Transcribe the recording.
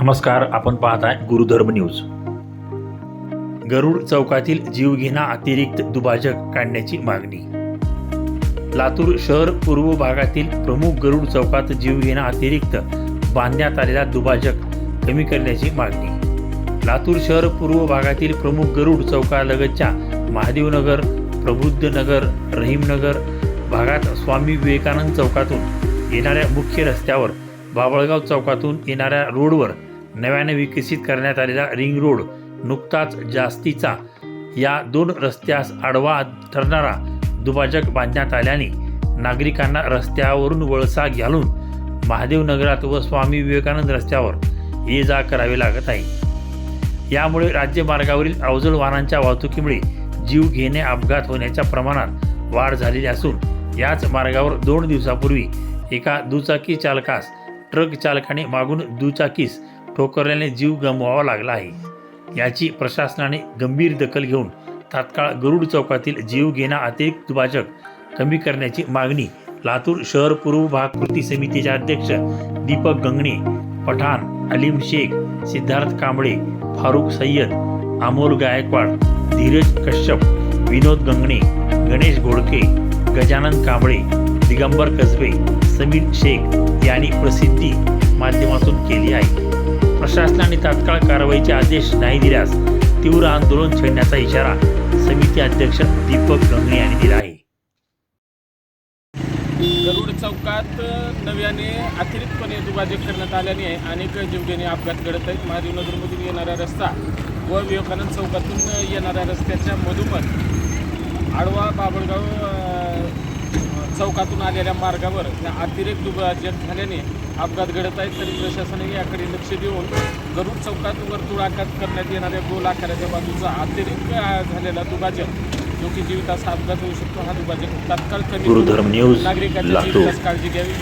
नमस्कार आपण पाहत आहे गुरुधर्म न्यूज. गरुड चौकातील जीवघेणा अतिरिक्त दुभाजक काढण्याची मागणी. लातूर शहर पूर्व भागातील प्रमुख गरुड चौकात जीवघेणा अतिरिक्त बांधण्यात आलेला दुभाजक कमी करण्याची मागणी. लातूर शहर पूर्व भागातील प्रमुख गरुड चौकालगतच्या महादेवनगर प्रबुद्धनगर रहीमनगर भागात स्वामी विवेकानंद चौकातून येणाऱ्या मुख्य रस्त्यावर बाबळगाव चौकातून येणाऱ्या रोडवर नव्याने विकसित करण्यात आलेला रिंग रोड नुकताच जास्तीचा या दोन रस्त्यास आडवा ठरणारा दुभाजक बांधण्यात आल्याने नागरिकांना रस्त्यावरून वळसा घालून महादेव नगरात व स्वामी विवेकानंद रस्त्यावर ये जा करावे लागत आहे. यामुळे राज्यमार्गावरील अवजड वाहनांच्या वाहतुकीमुळे जीव घेणे अपघात होण्याच्या प्रमाणात वाढ झालेली असून याच मार्गावर दोन दिवसापूर्वी एका दुचाकी चालकास ट्रक चालकाने मागून दुचाकीस ठोकरल्याने जीव गमवावा लागला आहे. याची प्रशासनाने गंभीर दखल घेऊन तात्काळ गरुड चौकातील जीव घेणा अतिरिक्त दुभाजक कमी करण्याची मागणी लातूर शहर पूर्व भाग कृती समितीचे अध्यक्ष दीपक गंगणे पठाण अलीम शेख सिद्धार्थ कांबळे फारुख सय्यद अमोल गायकवाड धीरज कश्यप विनोद गंगणे गणेश घोडके गजानन कांबळे दिगंबर कसबे समीर शेख यांनी प्रसिद्धी माध्यमातून केली आहे. प्रशासनाने तात्काळ कारवाईचे आदेश नाही दिल्यास तीव्र आंदोलन छेडण्याचा इशारा समिती अध्यक्ष दीपक गंगणे यांनी दिला आहे. गरुड चौकात नव्याने अतिरिक्तपणे दुभाजक करण्यात आल्याने अनेक जीवघेणे अपघात घडत आहेत. महादेवनगरमधून येणारा रस्ता व विवेकानंद चौकातून येणाऱ्या रस्त्याच्या मधोमध आडवा बाबळगाव चौकातून आलेल्या मार्गावर त्या अतिरेक दुभाजक झाल्याने अपघात घडत आहेत तरी प्रशासनाने याकडे लक्ष देऊन गरुड चौकात वर्तुळाकार करण्यात येणाऱ्या गोल आकाराच्या बाजूचा अतिरिक्त झालेला दुभाजक जो की जीवितास अपघात होऊ शकतो हा दुभाजक तात्काळ कमी जीवितास काळजी घ्यावी.